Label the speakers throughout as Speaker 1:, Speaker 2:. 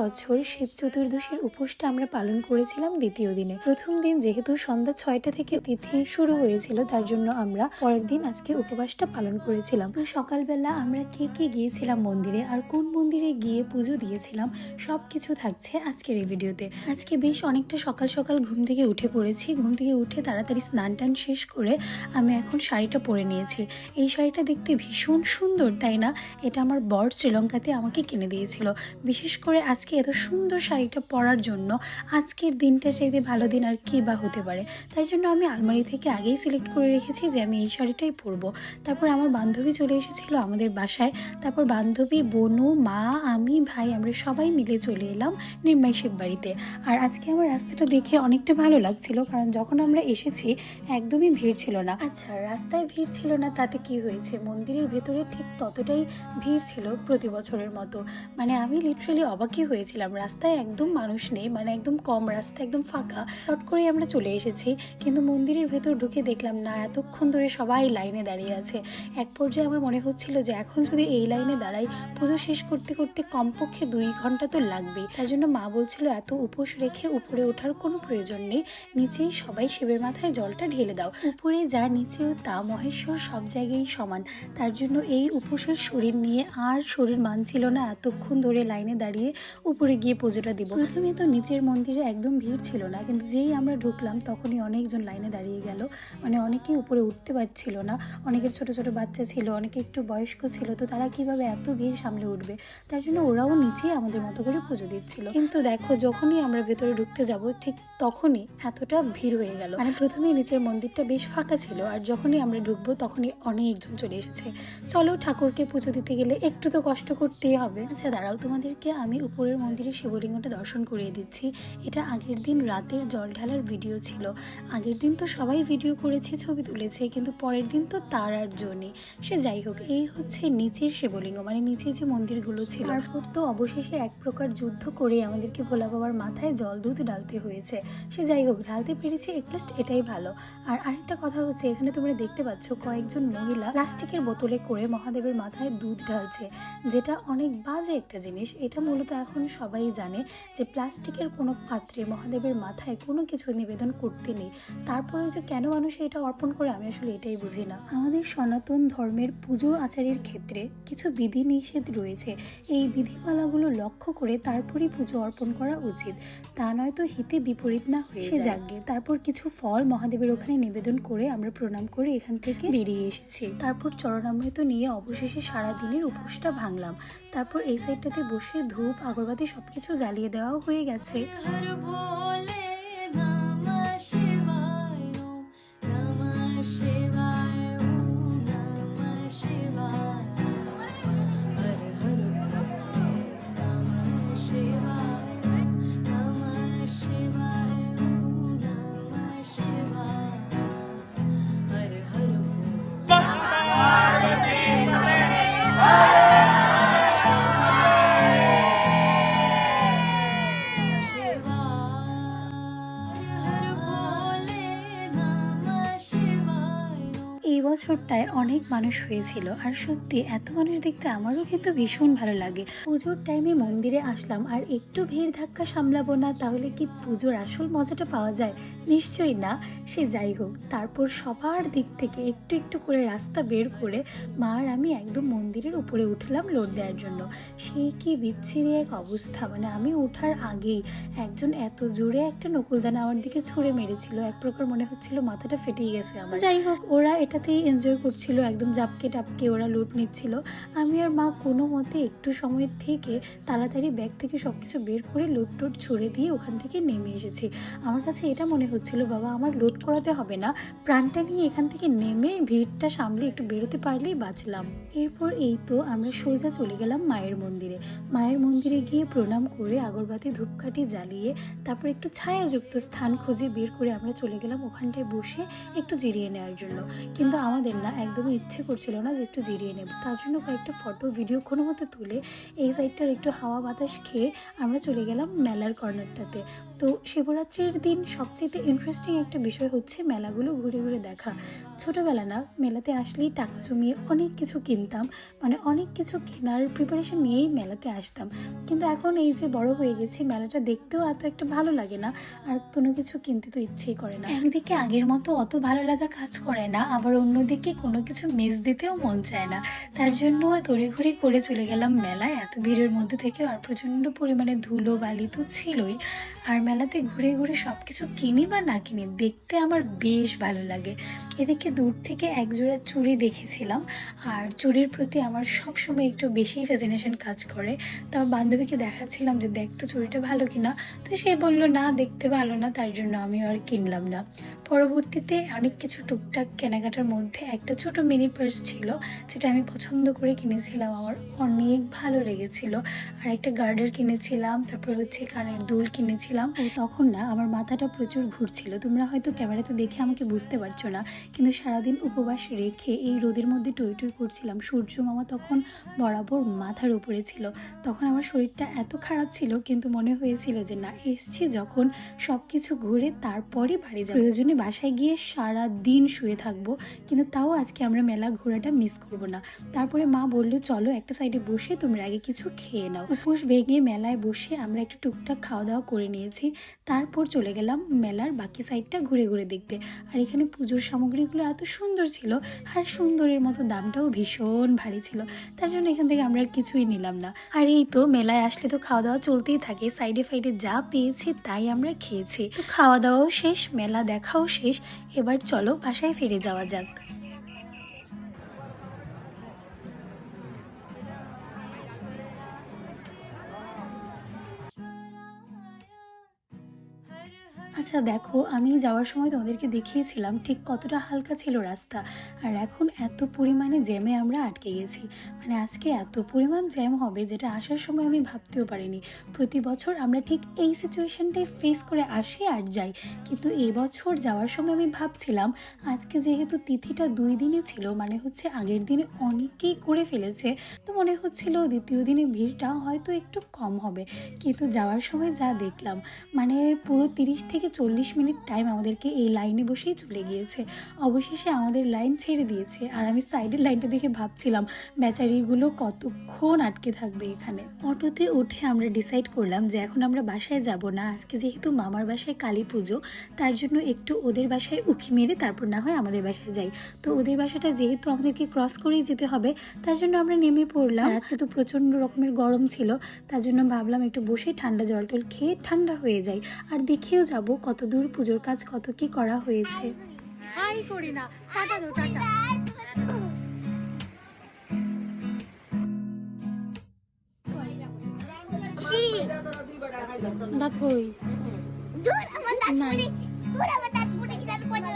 Speaker 1: বছর শিব চতুর্দশীর উপোসটা আমরা পালন করেছিলাম দ্বিতীয় দিনে। প্রথম দিন যেহেতু সন্ধ্যা ছয়টা থেকে তিথি শুরু হয়েছিল, তার জন্য আমরা পরের দিন আজকে উপবাসটা পালন করেছিলাম। তো সকালবেলা আমরা কে কে গিয়েছিলাম মন্দিরে আর কোন মন্দিরে গিয়ে পুজো দিয়েছিলাম সব কিছু থাকছে আজকের এই ভিডিওতে। আজকে বেশ অনেকটা সকাল সকাল ঘুম থেকে উঠে পড়েছি। ঘুম থেকে উঠে তাড়াতাড়ি স্নান টান শেষ করে আমি এখন শাড়িটা পরে নিয়েছি। এই শাড়িটা দেখতে ভীষণ সুন্দর, তাই না? এটা আমার বর শ্রীলঙ্কাতে আমাকে কিনে দিয়েছিল। বিশেষ করে আজকে এত সুন্দর শাড়িটা পরার জন্য আজকের দিনটা চাইতে ভালো দিন আর কি বা হতে পারে? তাই জন্য আমি আলমারি থেকে আগেই সিলেক্ট করে রেখেছি যে আমি এই শাড়িটাই পরবো। তারপর আমার বান্ধবী চলে এসেছিল আমাদের বাসায়। তারপর বান্ধবী, বনু, মা, আমি, ভাই আমরা সবাই মিলে চলে এলাম নির্মাই শিব বাড়িতে। আর আজকে আমার রাস্তাটা দেখে অনেকটা ভালো লাগছিল কারণ যখন আমরা এসেছি একদমই ভিড় ছিল না। আচ্ছা রাস্তায় ভিড় ছিল না তাতে কি হয়েছে? মন্দিরের ভেতরে ঠিক ততটাই ভিড় ছিল প্রতি বছরের মতো। মানে আমি লিটারালি অবাকই হয়েছিলাম। রাস্তায় একদম মানুষ নেই মানে একদম কম রাস্তা, একদম ফাঁকা। শর্ট করেই আমরা চলে এসেছি, কিন্তু মন্দিরের ভেতর ঢুকে দেখলাম, না, এতক্ষণ ধরে সবাই লাইনে দাঁড়িয়ে আছে। এক পর্যায়ে আমার মনে হচ্ছিল যে, এখন যদি এই লাইনে দাঁড়াই, পুজো শেষ করতে করতে কমপক্ষে দুই ঘণ্টা তো লাগবেই। তার জন্য মা বলছিল, এত উপোস রেখে উপরে ওঠার কোনো প্রয়োজন নেই, নিচেই সবাই শিবের মাথায় জলটা ঢেলে দাও। উপরে যা, নিচেও তা, মহেশ্বর সব জায়গায় সমান। তার জন্য এই উপোসের শরীর নিয়ে আর শরীর মানছিল না, এতক্ষণ ধরে লাইনে দাঁড়িয়ে উপরে গিয়ে পুজোটা দিব। প্রথমে তো নিচের মন্দিরে একদম ভিড় ছিল না, কিন্তু যেই আমরা ঢুকলাম তখনই অনেকজন লাইনে দাঁড়িয়ে গেল। মানে অনেকেই উপরে উঠতে পারছিল না, অনেকের ছোট ছোট বাচ্চা ছিল, অনেকে একটু বয়স্ক ছিল, তো তারা কীভাবে এত ভিড় সামলে উঠবে? তার জন্য ওরাও নিচেই আমাদের মতো করে পুজো দিচ্ছিল। কিন্তু দেখো, যখনই আমরা ভেতরে ঢুকতে যাব, ঠিক তখনই এতটা ভিড় হয়ে গেল। মানে প্রথমেই নিচের মন্দিরটা বেশ ফাঁকা ছিল, আর যখনই আমরা ঢুকবো তখনই অনেকজন চলে এসেছে। চলো ঠাকুরকে পুজো দিতে গেলে একটু তো কষ্ট করতেই হবে। আচ্ছা দাঁড়াও তোমাদেরকে, আমি উপরের মন্দিরের শিবলিঙ্গটা দর্শন করিয়ে দিচ্ছি। এটা আগের দিন রাতের জল ঢালার ভিডিও ছিল। আগের দিন তো সবাই ভিডিও করেছে, ছবি তুলেছে, কিন্তু পরের দিন তো তার আর জন্যে সে যাই হোক, এই হচ্ছে নিচের শিবলিঙ্গ মানে নিচে যে মন্দিরগুলো ছিল। তারপর তো অবশেষে এক প্রকার যুদ্ধ করে আমাদেরকে ভোলা বাবার মাথায় জল দুধ ঢালতে হয়েছে। সে যাই হোক, ঢালতে পেরেছে এটলিস্ট এটাই ভালো। আর আরেকটা কথা হচ্ছে, এখানে তোমরা দেখতে পাচ্ছ কয়েকজন মহিলা প্লাস্টিকের বোতলে করে মহাদেবের মাথায় দুধ ঢালছে। যেটা অনেক বাজে একটা জিনিস। এটা মূলত এখন সবাই জানে যে প্লাস্টিকের কোনো পাত্রে মহাদেবের মাথায় কোনো কিছু নিবেদন করতে নেই। তারপরে যে কেন মানুষ এটা অর্পণ করে আমি আসলে এটাই বুঝি না। আমাদের সনাতন ধর্মের পুজো আচারের ক্ষেত্রে কিছু বিধি নিষেধ রয়েছে। এই বিধিমালাগুলো লক্ষ্য করে তারপরই পুজো অর্পণ করা উচিত। তা নয়তো হিতে বিপরীত না হয়ে সে যাগে তারপর কিছু ফল মহাদেবের ওখানে নিবেদন করে আমরা প্রণাম করে এখান থেকে বেরিয়ে এসেছি। তারপর চরণামৃত নিয়ে অবশেষে সারা দিনের উপোসটা ভাঙলাম। তারপর এই সাইডটাতে বসে ধূপ সুবাদে সব কিছু জ্বালিয়ে দেওয়াও হয়ে গেছে। শিবায় বছরটায় অনেক মানুষ হয়েছিল। আর সত্যি, এত মানুষ দেখতে আমারও কিন্তু ভীষণ ভালো লাগে। পুজোর টাইমে মন্দিরে আসলাম, আর একটু ভিড় ধাক্কা সামলাবো না, তাহলে কি পুজোর আসল মজাটা পাওয়া যায়? নিশ্চয়ই না। সে যাই হোক, তারপর সবার দিক থেকে একটু একটু করে রাস্তা বের করে মা আর আমি একদম মন্দিরের উপরে উঠলাম লোড দেওয়ার জন্য। সে কি বিচ্ছিরি এক অবস্থা মানে আমি ওঠার আগেই একজন এত জোরে একটা নকুলদানা আমার দিকে ছুঁড়ে মেরেছিল। এক প্রকার মনে হচ্ছিল মাথাটা ফেটেই গেছে আমার। যাই হোক, ওরা এটাতেই এনজয় করছিল, একদম জাপকে টাপকে ওরা লুট নিচ্ছিল। আমি আর মা কোনো মতে একটু সময় থেকে তাড়াতাড়ি ব্যাগ থেকে সব কিছু বের করে লুট টুট ছুড়ে দিয়ে ওখান থেকে নেমে এসেছি। আমার কাছে এটা মনে হচ্ছিল, বাবা, আমার লুট করাতে হবে না। প্রাণটা নিয়ে এখান থেকে নেমে ভিড়টা সামলে একটু বেরোতে পারলেই বাঁচলাম। এরপর এই তো আমরা সোজা চলে গেলাম মায়ের মন্দিরে। মায়ের মন্দিরে গিয়ে প্রণাম করে আগরবাতি ধূপকাঠি জ্বালিয়ে তারপর একটু ছায়াযুক্ত স্থান খুঁজে বের করে আমরা চলে গেলাম ওখানটায় বসে একটু জিরিয়ে নেওয়ার জন্য। কিন্তু আমার আমাদের না একদমই ইচ্ছে করছিল না যে একটু জিরিয়ে নেব। তার জন্য কয়েকটা ফটো ভিডিও কোনো মতো তুলে এই সাইডটার একটু হাওয়া বাতাস খেয়ে আমরা চলে গেলাম মেলার কর্নারটাতে তো শিবরাত্রির দিন সবচেয়ে ইন্টারেস্টিং একটা বিষয় হচ্ছে মেলাগুলো ঘুরে ঘুরে দেখা। ছোটোবেলা না, মেলাতে আসলেই টাকা জমিয়ে অনেক কিছু কিনতাম মানে অনেক কিছু কেনার প্রিপারেশন নিয়েই মেলাতে আসতাম। কিন্তু এখন এই যে বড় হয়ে গেছি, মেলাটা দেখতেও এত একটা ভালো লাগে না, আর কোনো কিছু কিনতে তো ইচ্ছেই করে না। একদিকে আগের মতো অত ভালো লাগা কাজ করে না, আবার অন্যদিকে কোনো কিছু মিস দিতেও মন চায় না। তার জন্য তড়িঘড়ি করে চলে গেলাম মেলায়। এত ভিড়ের মধ্যে থেকে আর প্রচণ্ড পরিমাণে ধুলো বালি তো ছিলই। আর মেলাতে ঘুরে ঘুরে সব কিছু কিনি বা না কিনি, দেখতে আমার বেশ ভালো লাগে। এদিকে দূর থেকে একজোড়া চুড়ি দেখেছিলাম, আর চুড়ির প্রতি আমার সবসময় একটু বেশি ফ্যাসিনেশন কাজ করে। তো আমার বান্ধবীকে দেখাচ্ছিলাম যে, দেখ তো চুড়িটা ভালো কিনা। তো সে বলল, না, দেখতে ভালো না, তার জন্য আমি আর কিনলাম না। পরবর্তীতে অনেক কিছু টুকটাক কেনাকাটার মধ্যে একটা ছোট মিনি পার্স ছিল যেটা আমি পছন্দ করে কিনেছিলাম। আমার অনেক ভালো লেগেছিল। আর একটা গার্ডার কিনেছিলাম তারপর হচ্ছে কানের দুল কিনেছিলাম। তখন না আমার মাথাটা প্রচুর ঘুরছিল। তোমরা হয়তো ক্যামেরাতে দেখে আমাকে বুঝতে পারছ না কিন্তু সারাদিন উপবাস রেখে এই রোদের মধ্যে টই টই করছিলাম। সূর্য মামা তখন বরাবর মাথার উপরে ছিল। তখন আমার শরীরটা এত খারাপ ছিল কিন্তু মনে হয়েছিল যে না এসছি যখন সব কিছু ঘুরে তারপরে বাড়ি যাব। প্রয়োজনে বাসায় গিয়ে সারা দিন শুয়ে থাকব, কিন্তু তাও আজকে আমরা মেলা ঘোরাটা মিস করব না। তারপরে মা বলল, চলো একটা সাইডে বসে তোমরা আগে কিছু খেয়ে নাও। উপোস ভেঙে মেলায় বসে আমরা একটু টুকটাক খাওয়া দাওয়া করে নিয়েছি। তারপর চলে গেলাম মেলার বাকি সাইডটা ঘুরে ঘুরে দেখতে। আর এখানে পুজোর সামগ্রীগুলো এত সুন্দর ছিল আর সুন্দরের মতো দামটাও ভীষণ ভারী ছিল। তার জন্য এখান থেকে আমরা আর কিছুই নিলাম না। আর এই তো মেলায় আসলে তো খাওয়া দাওয়া চলতেই থাকে। সাইডে ফাইডে যা পেয়েছি তাই আমরা খেয়েছি। খাওয়া দাওয়াও শেষ, মেলা দেখাও শেষ এবার চলো বাসায় ফিরে যাওয়া যাক। আচ্ছা দেখো, আমি যাওয়ার সময় তোমাদেরকে দেখিয়েছিলাম ঠিক কতটা হালকা ছিল রাস্তা। আর এখন এত পরিমাণে জ্যামে আমরা আটকে গেছি। মানে আজকে এত পরিমাণ জ্যাম হবে যেটা আসার সময় আমি ভাবতেও পারিনি। প্রতি বছর আমরা ঠিক এই সিচুয়েশনটাই ফেস করে আসি আর যাই। কিন্তু এবছর যাওয়ার সময় আমি ভাবছিলাম, আজকে যেহেতু তিথিটা দুই দিনে ছিল মানে হচ্ছে আগের দিনে অনেকেই করে ফেলেছে, তো মনে হচ্ছিল দ্বিতীয় দিনে ভিড়টা হয়তো একটু কম হবে। কিন্তু যাওয়ার সময় যা দেখলাম মানে পুরো তিরিশ থেকে চল্লিশ মিনিট টাইম আমাদেরকে এই লাইনে বসেই চলে গিয়েছে। অবশেষে আমাদের লাইন ছেড়ে দিয়েছে আর আমি সাইডের লাইনটা দেখে ভাবছিলাম বেচারিগুলো কতক্ষণ আটকে থাকবে এখানে? অটোতে উঠে আমরা ডিসাইড করলাম যে এখন আমরা বাসায় যাব না। আজকে যেহেতু মামার বাসায় কালী পুজো, তার জন্য একটু ওদের বাসায় উকি মেরে তারপর না হয় আমাদের বাসায় যাই। তো ওদের বাসাটা যেহেতু আমাদেরকে ক্রস করেই যেতে হবে, তার জন্য আমরা নেমে পড়লাম। আজকে তো প্রচণ্ড রকমের গরম ছিল, তার জন্য ভাবলাম একটু বসে ঠান্ডা জল টল খেয়ে ঠান্ডা হয়ে যাই। আর দেখেও যাব কত দূর পুজোর কাজ কত কি করা হয়েছে? হাই করি না টাটা দো টাটা। দাঁত কই
Speaker 2: দূর আমার দাঁত ফুটে দূর আমার দাঁত ফুটে কি দাঁত পড়ে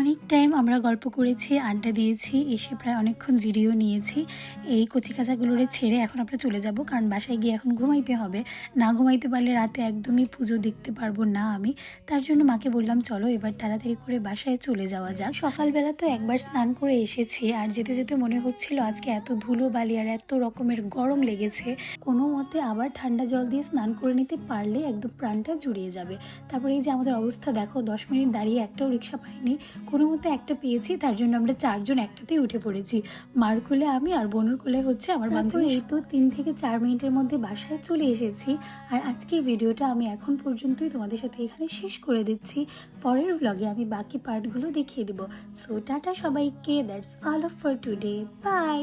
Speaker 1: অনেক টাইম আমরা গল্প করেছি, আড্ডা দিয়েছি, এসে প্রায় অনেকক্ষণ জিরিও নিয়েছি। এই কচি কাচাগুলোরে ছেড়ে এখন আমরা চলে যাব, কারণ বাসায় গিয়ে এখন ঘুমাইতে হবে। না ঘুমাইতে পারলে রাতে একদমই পুজো দেখতে পারব না আমি। তার জন্য মাকে বললাম, চলো এবার তাড়াতাড়ি করে বাসায় চলে যাওয়া যাক। সকালবেলা তো একবার স্নান করে এসেছি, আর যেতে যেতে মনে হচ্ছিল আজকে এত ধুলো বালি আর এত রকমের গরম লেগেছে। কোনো মতে আবার ঠান্ডা জল দিয়ে স্নান করে নিতে পারলে একদম প্রাণটা জুড়িয়ে যাবে। তারপরে এই যে আমাদের অবস্থা, দেখো, দশ মিনিট দাঁড়িয়ে একটাও রিক্সা পাইনি। কোনো মতে একটা পেয়েছি তার জন্য আমরা চারজন একটাতেই উঠে পড়েছি। মার কোলে আমি আর বোনের কোলে হচ্ছে আমার বান্ধবী। এই তো তিন থেকে চার মিনিটের মধ্যে বাসায় চলে এসেছি। আর আজকের ভিডিওটা আমি এখন পর্যন্তই তোমাদের সাথে এখানে শেষ করে দিচ্ছি। পরের ব্লগে আমি বাকি পার্টগুলো দেখিয়ে দেবো। সো টাটা সবাইকে that's all of for today bye